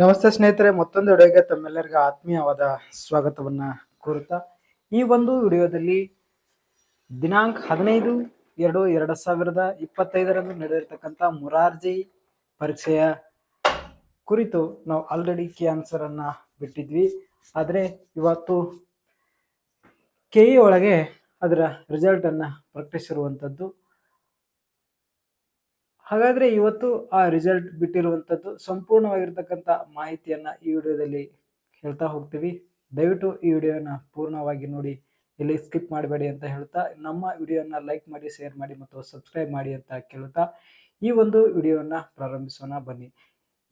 ನಮಸ್ತೆ ಸ್ನೇಹಿತರೆ, ಮತ್ತೊಂದು ವಿಡಿಯೋಗೆ ತಮ್ಮೆಲ್ಲರಿಗೂ ಆತ್ಮೀಯವಾದ ಸ್ವಾಗತವನ್ನು ಕೋರುತ್ತಾ, ಈ ಒಂದು ವಿಡಿಯೋದಲ್ಲಿ ದಿನಾಂಕ ಹದಿನೈದು ಎರಡು ಎರಡು ಸಾವಿರದ ಇಪ್ಪತ್ತೈದರಂದು ನಡೆದಿರ್ತಕ್ಕಂಥ ಮುರಾರ್ಜಿ ಪರೀಕ್ಷೆಯ ಕುರಿತು ನಾವು ಆಲ್ರೆಡಿ ಕೆ ಆನ್ಸರ್ ಅನ್ನ ಬಿಟ್ಟಿದ್ವಿ. ಆದರೆ ಇವತ್ತು ಕೆ ಇ ಒಳಗೆ ಅದರ ರಿಸಲ್ಟನ್ನು ಪ್ರಕಟಿಸಿರುವಂಥದ್ದು ಹಾಗಾದ್ರೆ ಇವತ್ತು ಆ ರಿಸಲ್ಟ್ ಬಿಟ್ಟಿರುವಂಥದ್ದು ಸಂಪೂರ್ಣವಾಗಿರ್ತಕ್ಕಂಥ ಮಾಹಿತಿಯನ್ನ ಈ ವಿಡಿಯೋದಲ್ಲಿ ಹೇಳ್ತಾ ಹೋಗ್ತೀವಿ. ದಯವಿಟ್ಟು ಈ ವಿಡಿಯೋನ ಪೂರ್ಣವಾಗಿ ನೋಡಿ, ಇಲ್ಲಿ ಸ್ಕಿಪ್ ಮಾಡಬೇಡಿ ಅಂತ ಹೇಳ್ತಾ, ನಮ್ಮ ವಿಡಿಯೋನ ಲೈಕ್ ಮಾಡಿ ಶೇರ್ ಮಾಡಿ ಮತ್ತು ಸಬ್ಸ್ಕ್ರೈಬ್ ಮಾಡಿ ಅಂತ ಕೇಳುತ್ತಾ ಈ ಒಂದು ವಿಡಿಯೋನ ಪ್ರಾರಂಭಿಸೋಣ ಬನ್ನಿ.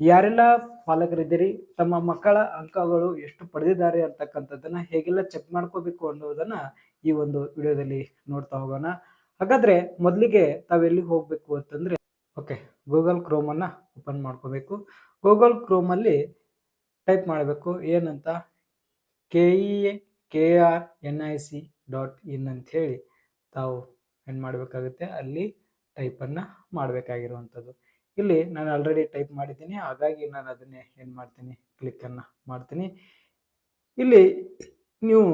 ಯಾರೆಲ್ಲ ಪಾಲಕರಿದ್ದೀರಿ, ತಮ್ಮ ಮಕ್ಕಳ ಅಂಕಗಳು ಎಷ್ಟು ಪಡೆದಿದ್ದಾರೆ ಅಂತಕ್ಕಂಥದ್ದನ್ನ ಹೇಗೆಲ್ಲ ಚೆಕ್ ಮಾಡ್ಕೋಬೇಕು ಅನ್ನೋದನ್ನ ಈ ಒಂದು ವಿಡಿಯೋದಲ್ಲಿ ನೋಡ್ತಾ ಹೋಗೋಣ. ಹಾಗಾದ್ರೆ ಮೊದಲಿಗೆ ತಾವೆಲ್ಲಿಗೆ ಹೋಗ್ಬೇಕು ಅಂತಂದ್ರೆ ಓಕೆ ಗೂಗಲ್ ಕ್ರೋಮನ್ನು ಓಪನ್ ಮಾಡ್ಕೋಬೇಕು. ಗೂಗಲ್ ಕ್ರೋಮಲ್ಲಿ ಟೈಪ್ ಮಾಡಬೇಕು. ಏನಂತ? K E K R N I C dot in ಅಂಥೇಳಿ ತಾವು ಏನು ಮಾಡಬೇಕಾಗುತ್ತೆ? ಅಲ್ಲಿ ಟೈಪನ್ನು ಮಾಡಬೇಕಾಗಿರುವಂಥದ್ದು. ಇಲ್ಲಿ ನಾನು ಆಲ್ರೆಡಿ ಟೈಪ್ ಮಾಡಿದ್ದೀನಿ. ಹಾಗಾಗಿ ನಾನು ಅದನ್ನೇ ಏನು ಮಾಡ್ತೀನಿ? ಕ್ಲಿಕ್ಕನ್ನು ಮಾಡ್ತೀನಿ. ಇಲ್ಲಿ ನೀವು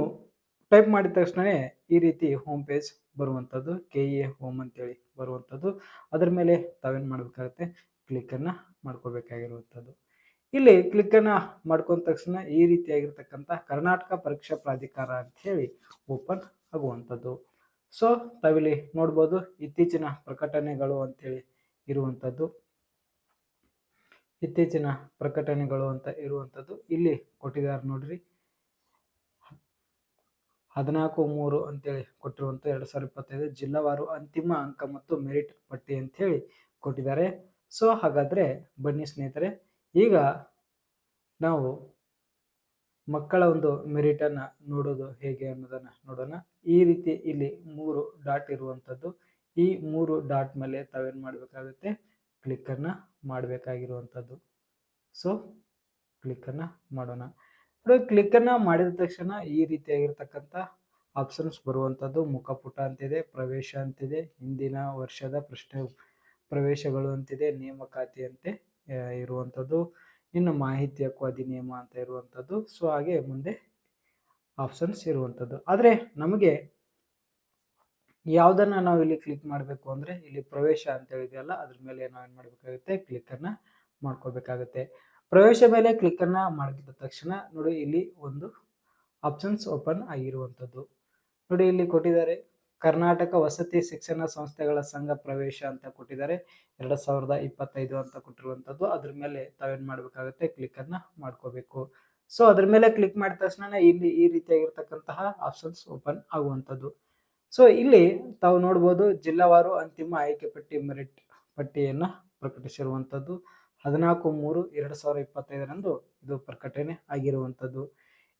ಟೈಪ್ ಮಾಡಿದ ತಕ್ಷಣವೇ ಈ ರೀತಿ ಹೋಮ್ ಪೇಜ್ ಬರುವಂಥದ್ದು. ಕೆ ಇ ಎ ಹೋಮ್ ಅಂತೇಳಿ. ಬರುವಂಥದ್ದು. ಅದರ ಮೇಲೆ ತಾವೇನು ಮಾಡಬೇಕಾಗುತ್ತೆ? ಕ್ಲಿಕ್ಕನ್ನು ಮಾಡ್ಕೋಬೇಕಾಗಿರುವಂಥದ್ದು. ಇಲ್ಲಿ ಕ್ಲಿಕ್ಕನ್ನು ಮಾಡ್ಕೊಂಡ ತಕ್ಷಣ ಈ ರೀತಿಯಾಗಿರ್ತಕ್ಕಂಥ ಕರ್ನಾಟಕ ಪರೀಕ್ಷಾ ಪ್ರಾಧಿಕಾರ ಅಂತ ಹೇಳಿ ಓಪನ್ ಆಗುವಂಥದ್ದು. ಸೊ ತಾವಿಲ್ಲಿ ನೋಡ್ಬೋದು ಇತ್ತೀಚಿನ ಪ್ರಕಟಣೆಗಳು ಅಂಥೇಳಿ ಇರುವಂಥದ್ದು. ಇತ್ತೀಚಿನ ಪ್ರಕಟಣೆಗಳು ಅಂತ ಇರುವಂಥದ್ದು. ಇಲ್ಲಿ ಕೊಟ್ಟಿದ್ದಾರೆ ನೋಡ್ರಿ. ಹದಿನಾಲ್ಕು ಮೂರು ಅಂತೇಳಿ ಕೊಟ್ಟಿರುವಂಥ ಎರಡು ಸಾವಿರದ ಇಪ್ಪತ್ತೈದು ಜಿಲ್ಲಾವಾರು ಅಂತಿಮ ಅಂಕ ಮತ್ತು ಮೆರಿಟ್ ಪಟ್ಟಿ ಅಂಥೇಳಿ ಕೊಟ್ಟಿದ್ದಾರೆ. ಸೊ, ಹಾಗಾದರೆ ಬನ್ನಿ ಸ್ನೇಹಿತರೆ, ಈಗ ನಾವು ಮಕ್ಕಳ ಒಂದು ಮೆರಿಟನ್ನು ನೋಡೋದು ಹೇಗೆ ಅನ್ನೋದನ್ನು ನೋಡೋಣ. ಈ ರೀತಿ ಇಲ್ಲಿ ಮೂರು ಡಾಟ್ ಇರುವಂಥದ್ದು. ಈ ಮೂರು ಡಾಟ್ ಮೇಲೆ ತಾವೇನು ಮಾಡಬೇಕಾಗುತ್ತೆ? ಕ್ಲಿಕ್ಕನ್ನು ಮಾಡಬೇಕಾಗಿರುವಂಥದ್ದು. ಸೊ, ಕ್ಲಿಕ್ಕನ್ನು ಮಾಡೋಣ. ನೋಡಿ ಕ್ಲಿಕ್ಕನ್ನು ಮಾಡಿದ ತಕ್ಷಣ ಈ ರೀತಿಯಾಗಿರ್ತಕ್ಕಂಥ ಆಪ್ಷನ್ಸ್ ಬರುವಂಥದ್ದು ಮುಖಪುಟ ಅಂತಿದೆ, ಪ್ರವೇಶ ಅಂತಿದೆ, ಹಿಂದಿನ ವರ್ಷದ ಪ್ರಶ್ನೆ, ಪ್ರವೇಶಗಳು ಅಂತಿದೆ, ನೇಮಕಾತಿ ಅಂತೆ ಇರುವಂಥದ್ದು. ಇನ್ನು ಮಾಹಿತಿ ಹಕ್ಕು ಅಧಿನಿಯಮ ಅಂತ ಇರುವಂಥದ್ದು. ಸೊ ಹಾಗೆ ಮುಂದೆ ಆಪ್ಷನ್ಸ್ ಇರುವಂಥದ್ದು. ಆದರೆ ನಮಗೆ ಯಾವುದನ್ನು ನಾವು ಇಲ್ಲಿ ಕ್ಲಿಕ್ ಮಾಡಬೇಕು ಅಂದರೆ ಇಲ್ಲಿ ಪ್ರವೇಶ ಅಂತ ಹೇಳಿದೆಯಲ್ಲ ಅದ್ರ ಮೇಲೆ ನಾವು ಏನು ಮಾಡಬೇಕಾಗುತ್ತೆ ಕ್ಲಿಕ್ಕನ್ನು ಮಾಡ್ಕೋಬೇಕಾಗುತ್ತೆ ಪ್ರವೇಶ ಮೇಲೆ ಕ್ಲಿಕ್ಕನ್ನು ಮಾಡಿದ ತಕ್ಷಣ ನೋಡಿ ಇಲ್ಲಿ ಒಂದು ಆಪ್ಷನ್ಸ್ ಓಪನ್ ಆಗಿರುವಂಥದ್ದು. ನೋಡಿ ಇಲ್ಲಿ ಕೊಟ್ಟಿದ್ದಾರೆ, ಕರ್ನಾಟಕ ವಸತಿ ಶಿಕ್ಷಣ ಸಂಸ್ಥೆಗಳ ಸಂಘ ಪ್ರವೇಶ ಅಂತ ಕೊಟ್ಟಿದ್ದಾರೆ. ಎರಡು ಸಾವಿರದ ಇಪ್ಪತ್ತೈದು ಅಂತ ಕೊಟ್ಟಿರುವಂಥದ್ದು. ಅದ್ರ ಮೇಲೆ ತಾವೇನು ಮಾಡಬೇಕಾಗುತ್ತೆ ಕ್ಲಿಕ್ಕನ್ನು ಮಾಡ್ಕೋಬೇಕು. ಸೊ ಅದ್ರ ಮೇಲೆ ಕ್ಲಿಕ್ ಮಾಡಿದ ತಕ್ಷಣ ಇಲ್ಲಿ ಈ ರೀತಿಯಾಗಿರ್ತಕ್ಕಂತಹ ಆಪ್ಷನ್ಸ್ ಓಪನ್ ಆಗುವಂಥದ್ದು. ಸೊ ಇಲ್ಲಿ ತಾವು ನೋಡ್ಬೋದು, ಜಿಲ್ಲಾವಾರು ಅಂತಿಮ ಆಯ್ಕೆ ಪಟ್ಟಿ ಮೆರಿಟ್ ಪಟ್ಟಿಯನ್ನು ಪ್ರಕಟಿಸಿರುವಂಥದ್ದು. ಹದಿನಾಲ್ಕು ಮೂರು ಎರಡು ಸಾವಿರ ಇಪ್ಪತ್ತೈದರಂದು ಇದು ಪ್ರಕಟಣೆ ಆಗಿರುವಂಥದ್ದು.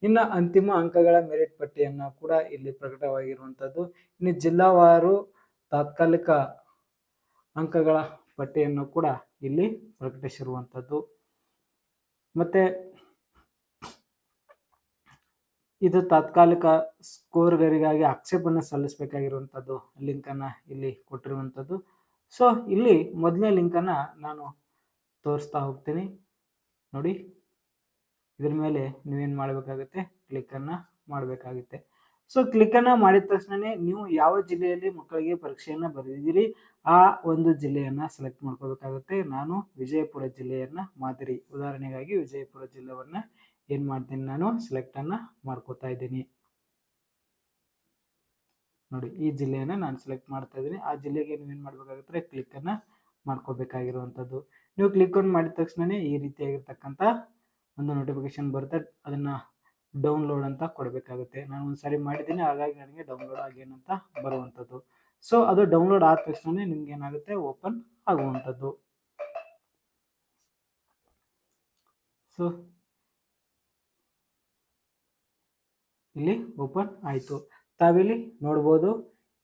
ಇನ್ನು ಅಂತಿಮ ಅಂಕಗಳ ಮೆರಿಟ್ ಪಟ್ಟಿಯನ್ನು ಕೂಡ ಇಲ್ಲಿ ಪ್ರಕಟವಾಗಿರುವಂಥದ್ದು. ಇನ್ನು ಜಿಲ್ಲಾವಾರು ತಾತ್ಕಾಲಿಕ ಅಂಕಗಳ ಪಟ್ಟಿಯನ್ನು ಕೂಡ ಇಲ್ಲಿ ಪ್ರಕಟಿಸಿರುವಂಥದ್ದು. ಮತ್ತೆ ಇದು ತಾತ್ಕಾಲಿಕ ಸ್ಕೋರ್ಗರಿಗಾಗಿ ಆಕ್ಷೇಪಣೆ ಸಲ್ಲಿಸಬೇಕಾಗಿರುವಂಥದ್ದು ಲಿಂಕನ್ನು ಇಲ್ಲಿ ಕೊಟ್ಟಿರುವಂಥದ್ದು. ಸೊ, ಇಲ್ಲಿ ಮೊದಲನೇ ಲಿಂಕನ್ನು ನಾನು ತೋರಿಸ್ತಾ ಹೋಗ್ತೀನಿ. ನೋಡಿ, ಇದ್ರ ಮೇಲೆ ನೀವೇನು ಮಾಡಬೇಕಾಗುತ್ತೆ? ಕ್ಲಿಕ್ಕನ್ನು ಮಾಡಬೇಕಾಗುತ್ತೆ. ಸೊ ಕ್ಲಿಕ್ಕನ್ನು ಮಾಡಿದ ತಕ್ಷಣವೇ ನೀವು ಯಾವ ಜಿಲ್ಲೆಯಲ್ಲಿ ಮಕ್ಕಳಿಗೆ ಪರೀಕ್ಷೆಯನ್ನು ಬರೆದಿದ್ದೀರಿ, ಆ ಒಂದು ಜಿಲ್ಲೆಯನ್ನು ಸೆಲೆಕ್ಟ್ ಮಾಡ್ಕೋಬೇಕಾಗುತ್ತೆ. ನಾನು ವಿಜಯಪುರ ಜಿಲ್ಲೆಯನ್ನು ಮಾದರಿ. ಉದಾಹರಣೆಗಾಗಿ ವಿಜಯಪುರ ಜಿಲ್ಲೆಯನ್ನು ಏನು ಮಾಡ್ತೀನಿ ನಾನು? ಸೆಲೆಕ್ಟನ್ನು ಮಾಡ್ಕೋತಾ ಇದ್ದೀನಿ. ನೋಡಿ, ಈ ಜಿಲ್ಲೆಯನ್ನು ನಾನು ಸೆಲೆಕ್ಟ್ ಮಾಡ್ತಾ ಇದ್ದೀನಿ. ಆ ಜಿಲ್ಲೆಗೆ ನೀವೇನು ಮಾಡಬೇಕಾಗುತ್ತೆ? ಕ್ಲಿಕ್ಕನ್ನು ಮಾಡ್ಕೋಬೇಕಾಗಿರುವಂಥದ್ದು ನೀವು ಕ್ಲಿಕ್ ಆನ್ ಮಾಡಿದ ತಕ್ಷಣವೇ ಈ ರೀತಿಯಾಗಿರ್ತಕ್ಕಂಥ ಒಂದು ನೋಟಿಫಿಕೇಶನ್ ಬರುತ್ತೆ. ಅದನ್ನು ಡೌನ್ಲೋಡ್ ಅಂತ ಕೊಡಬೇಕಾಗುತ್ತೆ. ನಾನು ಒಂದು ಸಾರಿ ಮಾಡಿದ್ದೀನಿ, ಹಾಗಾಗಿ ನನಗೆ ಡೌನ್ಲೋಡ್ ಆಗೇನಂತ ಬರುವಂಥದ್ದು. ಸೊ ಅದು ಡೌನ್ಲೋಡ್ ಆದ ತಕ್ಷಣವೇ ನಿಮ್ಗೆ ಏನಾಗುತ್ತೆ? ಓಪನ್ ಆಗುವಂಥದ್ದು. ಸೊ ಇಲ್ಲಿ ಓಪನ್ ಆಯಿತು. ತಾವಿಲ್ಲಿ ನೋಡ್ಬೋದು.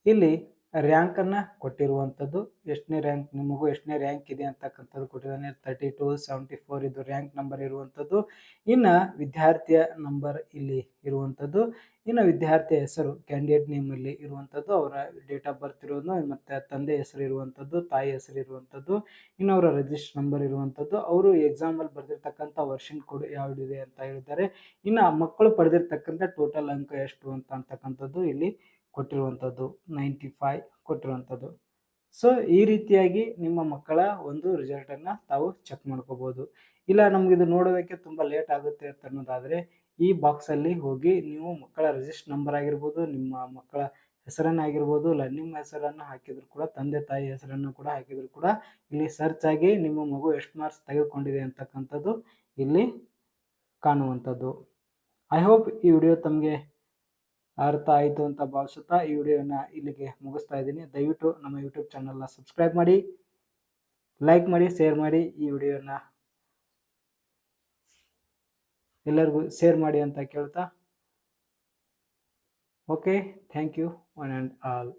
ಇಲ್ಲಿ ರ್ಯಾಂಕನ್ನು ಕೊಟ್ಟಿರುವಂಥದ್ದು. ಎಷ್ಟನೇ ರ್ಯಾಂಕ್ ನಿಮಗೂ ಎಷ್ಟನೇ ರ್ಯಾಂಕ್ ಇದೆ ಅಂತಕ್ಕಂಥದ್ದು ಕೊಟ್ಟಿದ್ದಾನೆ. ತರ್ಟಿ ಟು ಸೆವೆಂಟಿ ಫೋರ್ ಇದು ರ್ಯಾಂಕ್ ನಂಬರ್ ಇರುವಂಥದ್ದು. ಇನ್ನು ವಿದ್ಯಾರ್ಥಿಯ ನಂಬರ್ ಇಲ್ಲಿ ಇರುವಂಥದ್ದು. ಇನ್ನು ವಿದ್ಯಾರ್ಥಿಯ ಹೆಸರು ಕ್ಯಾಂಡಿಡೇಟ್ ನೇಮಲ್ಲಿ ಇರುವಂಥದ್ದು. ಅವರ ಡೇಟ್ ಆಫ್ ಬರ್ತ್ ಇರೋದು ಮತ್ತು ತಂದೆ ಹೆಸರು ಇರುವಂಥದ್ದು, ತಾಯಿ ಹೆಸರು ಇರುವಂಥದ್ದು. ಇನ್ನು ಅವರ ರಿಜಿಸ್ಟರ್ ನಂಬರ್ ಇರುವಂಥದ್ದು. ಅವರು ಎಕ್ಸಾಮಲ್ಲಿ ಬರೆದಿರ್ತಕ್ಕಂಥ ವರ್ಷನ್ ಕೋಡ್ ಇದೆ ಅಂತ ಹೇಳಿದ್ದಾರೆ. ಇನ್ನು ಮಕ್ಕಳು ಪಡೆದಿರ್ತಕ್ಕಂಥ ಟೋಟಲ್ ಅಂಕ ಎಷ್ಟು ಅಂತ ಅಂತಕ್ಕಂಥದ್ದು ಇಲ್ಲಿ ಕೊಟ್ಟಿರುವಂಥದ್ದು ನೈಂಟಿ ಫೈವ್ ಕೊಟ್ಟಿರುವಂಥದ್ದು. ಸೊ ಈ ರೀತಿಯಾಗಿ ನಿಮ್ಮ ಮಕ್ಕಳ ಒಂದು ರಿಸಲ್ಟನ್ನು ತಾವು ಚೆಕ್ ಮಾಡ್ಕೋಬೋದು. ಇಲ್ಲ ನಮಗಿದು ನೋಡೋದಕ್ಕೆ ತುಂಬ ಲೇಟ್ ಆಗುತ್ತೆ ಅಂತ ಅನ್ನೋದಾದರೆ, ಈ ಬಾಕ್ಸಲ್ಲಿ ಹೋಗಿ ನೀವು ಮಕ್ಕಳ ರಿಜಿಸ್ಟರ್ ನಂಬರ್ ಆಗಿರ್ಬೋದು, ನಿಮ್ಮ ಮಕ್ಕಳ ಹೆಸರನ್ನು ಆಗಿರ್ಬೋದು, ಇಲ್ಲ, ನಿಮ್ಮ ಹೆಸರನ್ನು ಹಾಕಿದ್ರು ಕೂಡ, ತಂದೆ, ತಾಯಿ ಹೆಸರನ್ನು ಕೂಡ ಹಾಕಿದ್ರು ಕೂಡ, ಇಲ್ಲಿ ಸರ್ಚ್ ಆಗಿ ನಿಮ್ಮ ಮಗು ಎಷ್ಟು ಮಾರ್ಕ್ಸ್ ತೆಗೆದುಕೊಂಡಿದೆ ಅಂತಕ್ಕಂಥದ್ದು ಇಲ್ಲಿ ಕಾಣುವಂಥದ್ದು. ಐ ಹೋಪ್ ಈ ವಿಡಿಯೋ ತಮಗೆ ಅರ್ಥ ಆಯಿತು ಅಂತ ಭಾವಿಸುತ್ತಾ ಈ ವಿಡಿಯೋನ ಇಲ್ಲಿಗೆ ಮುಗಿಸ್ತಾ ಇದ್ದೀನಿ. ದಯವಿಟ್ಟು ನಮ್ಮ ಯೂಟ್ಯೂಬ್ ಚಾನಲ್ನ ಸಬ್ಸ್ಕ್ರೈಬ್ ಮಾಡಿ ಲೈಕ್ ಮಾಡಿ ಶೇರ್ ಮಾಡಿ ಈ ವಿಡಿಯೋನ ಎಲ್ಲರಿಗೂ ಶೇರ್ ಮಾಡಿ ಅಂತ ಕೇಳ್ತಾ. Okay thank you one and all